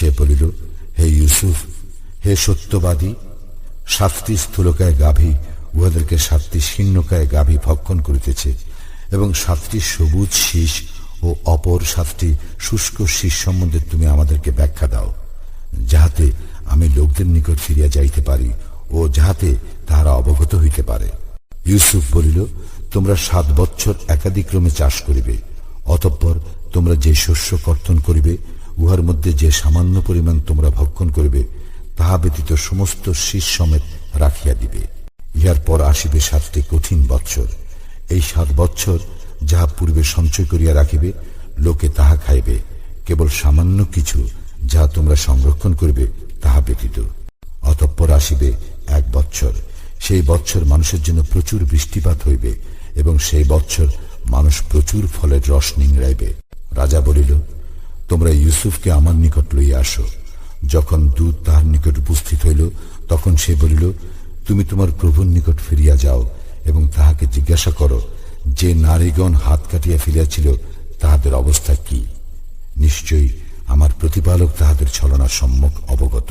সে বলিল, হে ইউসুফ, হে সত্যবাদী সাতটি স্থূলকায় গাভী, উহাদেরকে সাতটি শীর্ণকায় গাভী ভক্ষণ করিতেছে, এবং সাতটি সবুজ শীষ ও অপর সাতটি শুষ্ক শীষ সম্বন্ধে তুমি আমাদেরকে ব্যাখ্যা দাও, যাহাতে আমি লোকদের নিকট ফিরিয়া যাইতে পারি ও যাহাতে তাহারা অবগত হইতে পারে। ইউসুফ বলিল, তোমরা সাত বৎসর একাধিক্রমে চাষ করিবে, অতঃপর তোমরা যে শস্য কর্তন করিবে উহার মধ্যে যে সামান্য পরিমাণ তোমরা ভক্ষণ করিবে, তাহা ব্যতীত সমস্ত শীষ সমেত রাখিয়া দিবে। ইহার পর আসিবে সাতটি কঠিন বৎসর। এই সাত বৎসর যাহা পূর্বে সঞ্চয় করিয়া রাখিবে, লোকে তাহা খাইবে। কেবল সামান্য কিছু যাহা তোমরা সংরক্ষণ করিবে, তাহা ব্যতীত। অতঃপর আসিবে এক বৎসর। সেই বৎসর মানুষের জন্য প্রচুর বৃষ্টিপাত হইবে এবং সেই বৎসর মানুষ প্রচুর ফলের রস নিংড়াইবে। রাজা বলিল তোমরা ইউসুফকে আমার নিকট লইয়া আসো। যখন দূত তাহার নিকট উপস্থিত হইল, তখন সে বলিল, তুমি তোমার প্রভুর নিকট ফিরিয়া যাও এবং তাহাকে জিজ্ঞাসা করো, যে নারীগণ হাত কাটিয়া ফিরিয়াছিল, তাহাদের অবস্থা কি? নিশ্চয়ই আমার প্রতিপালক তাহাদের ছলনা সম্মুখ অবগত।